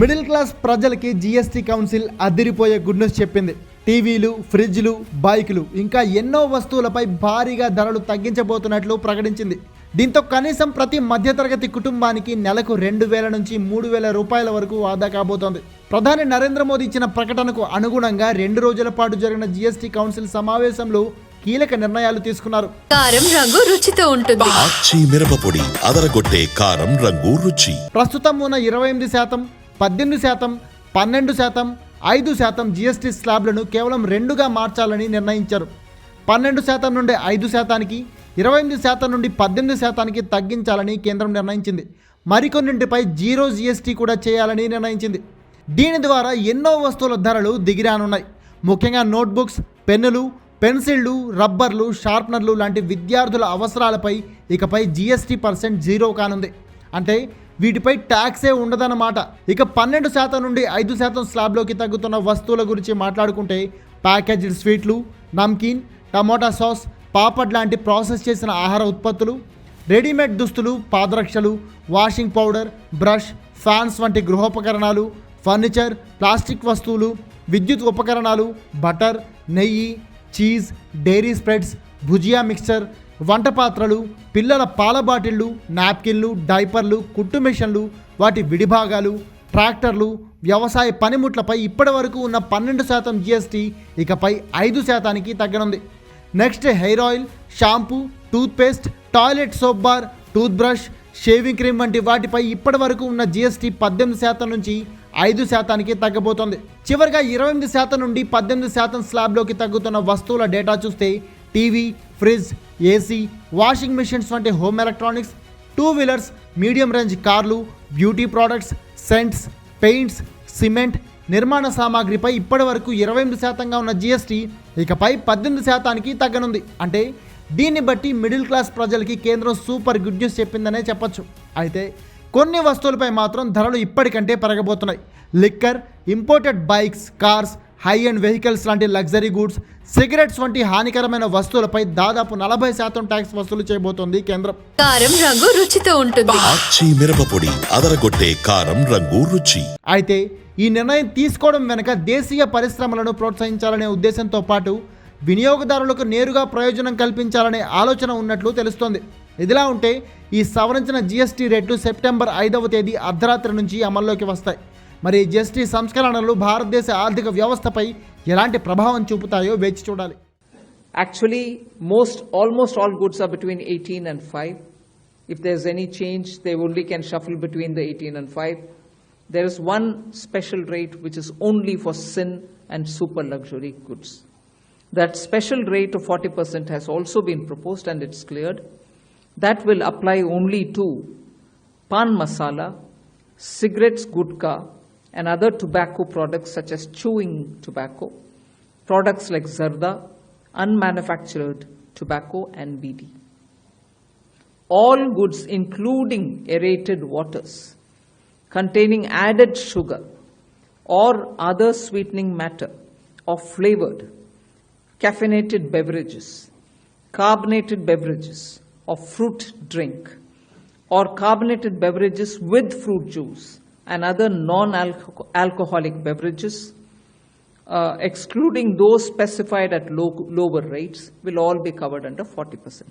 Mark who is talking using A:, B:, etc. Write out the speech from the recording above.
A: Middle class ప్రజలకి GST council అదిరిపోయే good news చెప్పింది. టీవీలు ఫ్రిడ్జ్లు బైకులు ఇంకా ఎన్నో వస్తువులపై భారీగా ధరలు తగ్గించబోతున్నట్లు ప్రకటించింది. దీంతో కనీసం ప్రతి మధ్యతరగతి కుటుంబానికి నెలకు రెండు వేల నుంచి మూడు వేల రూపాయల వరకు ఆదా కాబోతోంది. ప్రధాని నరేంద్ర మోదీ ఇచ్చిన ప్రకటనకు అనుగుణంగా రెండు రోజుల పాటు జరిగిన జీఎస్టీ కౌన్సిల్ సమావేశంలో కీలక నిర్ణయాలు తీసుకున్నారు.
B: కారం రంగు రుచితో ఉంటుంది.
C: అదరగొట్టే కారం రంగు రుచి.
A: ప్రస్తుతం ఉన్న ఇరవై ఎనిమిది శాతం పద్దెనిమిది శాతం పన్నెండు శాతం ఐదు శాతం జీఎస్టీ స్లాబ్లను కేవలం రెండుగా మార్చాలని నిర్ణయించారు. పన్నెండు శాతం నుండి ఐదు శాతానికి ఇరవై ఎనిమిది శాతం నుండి పద్దెనిమిది శాతానికి తగ్గించాలని కేంద్రం నిర్ణయించింది. మరికొన్నింటిపై జీరో జీఎస్టీ కూడా చేయాలని నిర్ణయించింది. దీని ద్వారా ఎన్నో వస్తువుల ధరలు దిగిరానున్నాయి. ముఖ్యంగా నోట్బుక్స్ పెన్నులు పెన్సిళ్ళు రబ్బర్లు షార్ప్నర్లు లాంటి విద్యార్థుల అవసరాలపై ఇకపై జీఎస్టీ పర్సెంట్ జీరో కానుంది. అంటే వీటిపై ట్యాక్సే ఉండదన్నమాట. ఇక పన్నెండు శాతం నుండి ఐదు శాతం స్లాబ్లోకి తగ్గుతున్న వస్తువుల గురించి మాట్లాడుకుంటే ప్యాకేజ్డ్ స్వీట్లు నమ్కీన్ టమోటా సాస్ పాపడ్ లాంటి ప్రాసెస్ చేసిన ఆహార ఉత్పత్తులు రెడీమేడ్ దుస్తులు పాదరక్షలు వాషింగ్ పౌడర్ బ్రష్ ఫ్యాన్స్ వంటి గృహోపకరణాలు ఫర్నిచర్ ప్లాస్టిక్ వస్తువులు విద్యుత్ ఉపకరణాలు బటర్ నెయ్యి cheese dairy spreads bhujia mixture వంట పాత్రలు పిల్లల పాల బాటిళ్ళు నాప్కిన్లు డైపర్లు కుట్టు మిషన్లు వాటి విడిభాగాలు ట్రాక్టర్లు వ్యవసాయ పనిముట్లపై ఇప్పటి వరకు ఉన్న పన్నెండు శాతం జీఎస్టీ ఇకపై ఐదు శాతానికి తగ్గనుంది. Next hair oil shampoo toothpaste toilet soap bar tooth brush shaving cream వంటి వాటిపై ఇప్పటి వరకు ఉన్న జీఎస్టీ పద్దెనిమిది శాతం నుంచి ఐదు శాతానికి తగ్గబోతోంది. చివరిగా ఇరవై ఎనిమిది శాతం నుండి పద్దెనిమిది శాతం స్లాబ్లోకి తగ్గుతున్న వస్తువుల డేటా చూస్తే TV fridge AC washing machines వంటి home electronics two wheelers medium range కార్లు beauty products scents paints cement నిర్మాణ సామాగ్రిపై ఇప్పటి వరకు ఇరవై ఎనిమిది శాతంగా ఉన్న జీఎస్టీ ఇకపై పద్దెనిమిది శాతానికి తగ్గనుంది. అంటే దీన్ని బట్టి మిడిల్ క్లాస్ ప్రజలకి కేంద్రం సూపర్ గుడ్ న్యూస్ చెప్పిందనే చెప్పొచ్చు. అయితే కొన్ని వస్తువులపై మాత్రం ధరలు ఇప్పటికంటే పెరగబోతున్నాయి. Liquor imported bikes cars high end vehicles లాంటి లగ్జరీ గూడ్స్ సిగరెట్స్ వంటి హానికరమైన వస్తువులపై దాదాపు నలభై శాతం ట్యాక్స్ వసూలు చేయబోతోంది కేంద్రం.
B: కారం రంగు రుచితో ఉంటుంది.
C: ఆచి మిరపపొడి అదరగొట్టే కారం రంగు రుచి.
A: అయితే ఈ నిర్ణయం తీసుకోవడం వెనుక దేశీయ పరిశ్రమలను ప్రోత్సహించాలనే ఉద్దేశంతో పాటు వినియోగదారులకు నేరుగా ప్రయోజనం కల్పించాలనే ఆలోచన ఉన్నట్లు తెలుస్తోంది. ఇదిలా ఉంటే ఈ సవరించిన జీఎస్టీ రేట్లు సెప్టెంబర్ ఐదవ తేదీ అర్ధరాత్రి నుంచి అమల్లోకి వస్తాయి. మరి ఈ జీఎస్టీ సంస్కరణలు భారతదేశ ఆర్థిక వ్యవస్థపై ఎలాంటి ప్రభావం చూపుతాయో వేచి చూడాలి
D: Actually, most, almost all goods are between 18 and 5. If there's any change, they only can shuffle between the 18 and 5. There is one special rate which is only for sin and super luxury goods. That special rate of 40% has also been proposed and it's cleared. That will apply only to pan masala, cigarettes, gutka, and other tobacco products such as chewing tobacco, products like zarda, unmanufactured tobacco, and BD. All goods, including aerated waters, containing added sugar or other sweetening matter or flavored, caffeinated beverages, carbonated beverages, or fruit drink, or carbonated beverages with fruit juice and other non alcoholic beverages, uh, excluding those specified at low, lower rates, will all be covered under 40%.